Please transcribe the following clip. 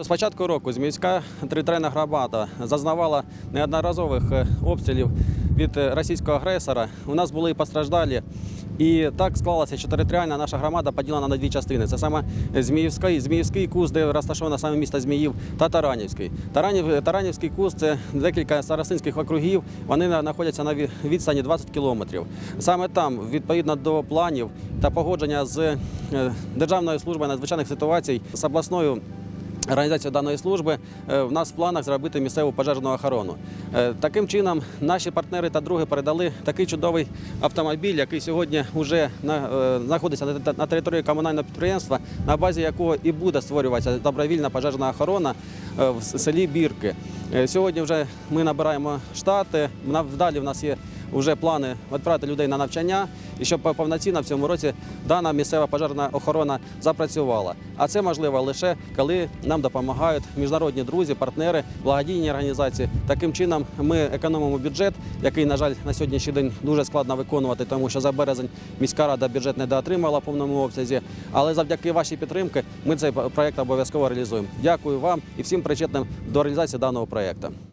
З початку року Зміївська територіальна громада зазнавала неодноразових е, обстрілів від е, російського агресора. У нас були постраждалі. І так склалося, що територіальна наша громада поділена на дві частини. Це саме Зміївський, Зміївський куст, де розташовано саме місто Зміїв, та Таранівський. Таранів, Таранівський куст це декілька старостинських округів. Вони знаходяться на відстані 20 кілометрів. Саме там, відповідно до планів та погодження з е, Державною службою надзвичайних ситуацій з обласною Організацію даної служби е, в нас в планах зробити місцеву пожежну охорону. Е, Таким чином, наші партнери та други передали такий чудовий автомобіль, який сьогодні вже е, знаходиться на, території комунального підприємства, на базі якого і буде створюватися добровільна пожежна охорона в селі Бірки. Сьогодні вже ми набираємо штати. Вдалі в нас є вже плани відправити людей на навчання, і щоб повноцінно в цьому році дана місцева пожежна охорона запрацювала. А це можливо лише коли нам допомагають міжнародні друзі, партнери, благодійні організації. Таким чином ми економимо бюджет, який, на жаль, на сьогоднішній день дуже складно виконувати, тому що за березень міська рада бюджет не доотримала в повному обсязі. Але завдяки вашій підтримці ми цей проект обов'язково реалізуємо. Дякую вам і всім причетним до реалізації даного проекту.